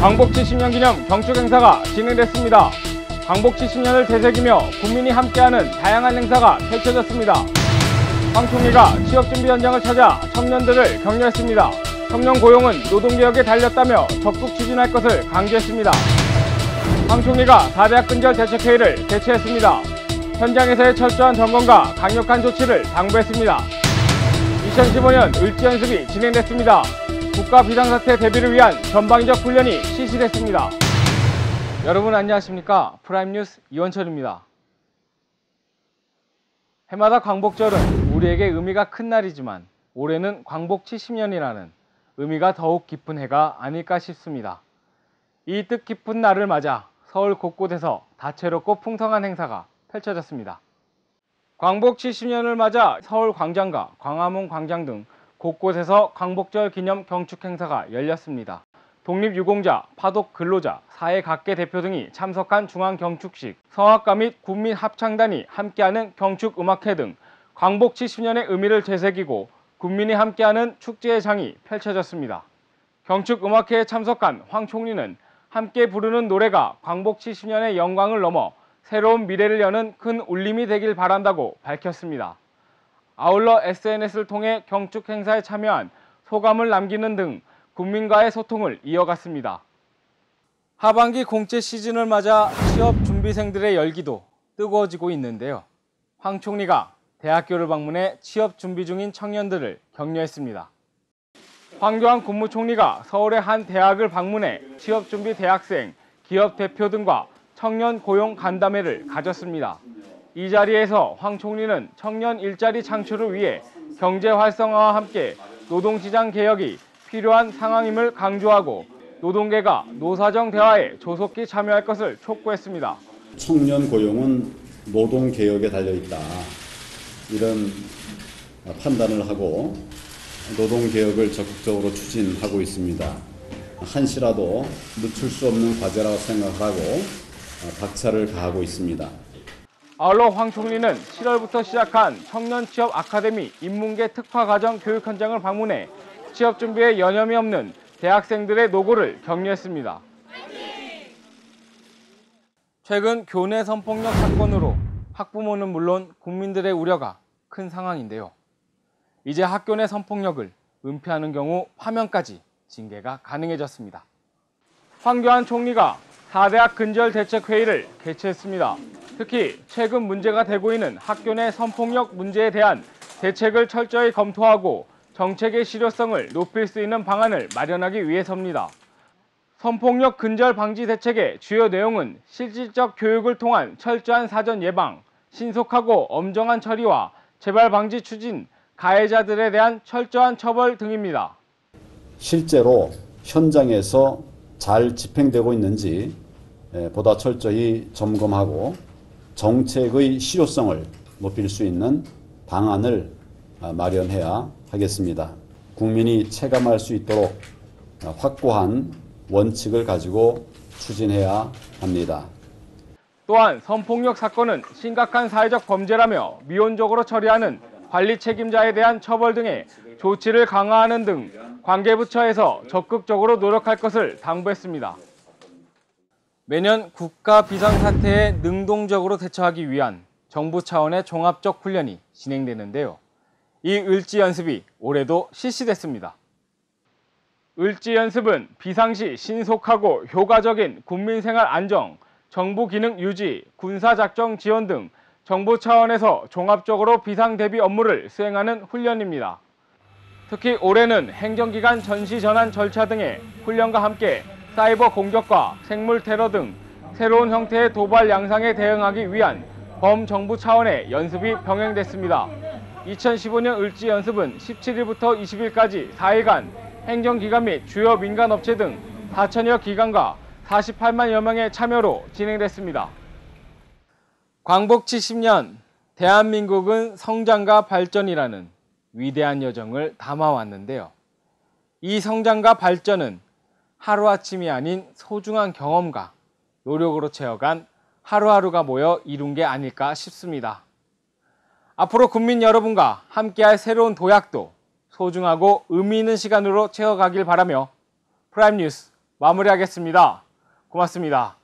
광복 70년 기념 경축 행사가 진행됐습니다. 광복 70년을 되새기며 국민이 함께하는 다양한 행사가 펼쳐졌습니다. 황 총리가 취업준비 현장을 찾아 청년들을 격려했습니다. 청년 고용은 노동개혁에 달렸다며 적극 추진할 것을 강조했습니다. 황 총리가 4대학 근절 대책회의를 개최했습니다. 현장에서의 철저한 점검과 강력한 조치를 당부했습니다. 2015년 을지 연습이 진행됐습니다. 국가 비상사태 대비를 위한 전방위적 훈련이 실시됐습니다. 여러분 안녕하십니까? 프라임뉴스 이원철입니다. 해마다 광복절은 우리에게 의미가 큰 날이지만 올해는 광복 70년이라는 의미가 더욱 깊은 해가 아닐까 싶습니다. 이 뜻깊은 날을 맞아 서울 곳곳에서 다채롭고 풍성한 행사가 펼쳐졌습니다. 광복 70년을 맞아 서울 광장과 광화문 광장 등 곳곳에서 광복절 기념 경축 행사가 열렸습니다. 독립유공자, 파독 근로자, 사회 각계 대표 등이 참석한 중앙경축식, 성악가 및 국민 합창단이 함께하는 경축음악회 등 광복 70년의 의미를 되새기고 국민이 함께하는 축제의 장이 펼쳐졌습니다. 경축음악회에 참석한 황 총리는 함께 부르는 노래가 광복 70년의 영광을 넘어 새로운 미래를 여는 큰 울림이 되길 바란다고 밝혔습니다. 아울러 SNS를 통해 경축 행사에 참여한 소감을 남기는 등 국민과의 소통을 이어갔습니다. 하반기 공채 시즌을 맞아 취업 준비생들의 열기도 뜨거워지고 있는데요. 황 총리가 대학교를 방문해 취업 준비 중인 청년들을 격려했습니다. 황교안 국무총리가 서울의 한 대학을 방문해 취업 준비 대학생, 기업 대표 등과 청년 고용 간담회를 가졌습니다. 이 자리에서 황 총리는 청년 일자리 창출을 위해 경제 활성화와 함께 노동시장 개혁이 필요한 상황임을 강조하고 노동계가 노사정 대화에 조속히 참여할 것을 촉구했습니다. 청년 고용은 노동 개혁에 달려 있다. 이런 판단을 하고 노동 개혁을 적극적으로 추진하고 있습니다. 한시라도 늦출 수 없는 과제라고 생각하고 박차를 가하고 있습니다. 아울러 황 총리는 7월부터 시작한 청년 취업 아카데미 인문계 특화 과정 교육 현장을 방문해 취업 준비에 여념이 없는 대학생들의 노고를 격려했습니다. 최근 교내 성폭력 사건으로 학부모는 물론 국민들의 우려가 큰 상황인데요. 이제 학교 내 성폭력을 은폐하는 경우 파면까지 징계가 가능해졌습니다. 황교안 총리가 4대학 근절 대책 회의를 개최했습니다. 특히 최근 문제가 되고 있는 학교 내 성폭력 문제에 대한 대책을 철저히 검토하고 정책의 실효성을 높일 수 있는 방안을 마련하기 위해서입니다. 성폭력 근절 방지 대책의 주요 내용은 실질적 교육을 통한 철저한 사전 예방, 신속하고 엄정한 처리와 재발 방지 추진, 가해자들에 대한 철저한 처벌 등입니다. 실제로 현장에서 잘 집행되고 있는지 보다 철저히 점검하고 정책의 실효성을 높일 수 있는 방안을 마련해야 하겠습니다. 국민이 체감할 수 있도록 확고한 원칙을 가지고 추진해야 합니다. 또한 성폭력 사건은 심각한 사회적 범죄라며 미온적으로 처리하는 관리 책임자에 대한 처벌 등의 조치를 강화하는 등 관계부처에서 적극적으로 노력할 것을 당부했습니다. 매년 국가 비상사태에 능동적으로 대처하기 위한 정부 차원의 종합적 훈련이 진행되는데요. 이 을지 연습이 올해도 실시됐습니다. 을지 연습은 비상시 신속하고 효과적인 국민생활 안정, 정부 기능 유지, 군사작전 지원 등 정부 차원에서 종합적으로 비상 대비 업무를 수행하는 훈련입니다. 특히 올해는 행정기관 전시 전환 절차 등의 훈련과 함께 사이버 공격과 생물 테러 등 새로운 형태의 도발 양상에 대응하기 위한 범정부 차원의 연습이 병행됐습니다. 2015년 을지 연습은 17일부터 20일까지 4일간 행정기관 및 주요 민간업체 등 4천여 기관과 48만여 명의 참여로 진행됐습니다. 광복 70년 대한민국은 성장과 발전이라는 위대한 여정을 담아왔는데요. 이 성장과 발전은 하루아침이 아닌 소중한 경험과 노력으로 채워간 하루하루가 모여 이룬 게 아닐까 싶습니다. 앞으로 국민 여러분과 함께할 새로운 도약도 소중하고 의미 있는 시간으로 채워가길 바라며 프라임 뉴스 마무리하겠습니다. 고맙습니다.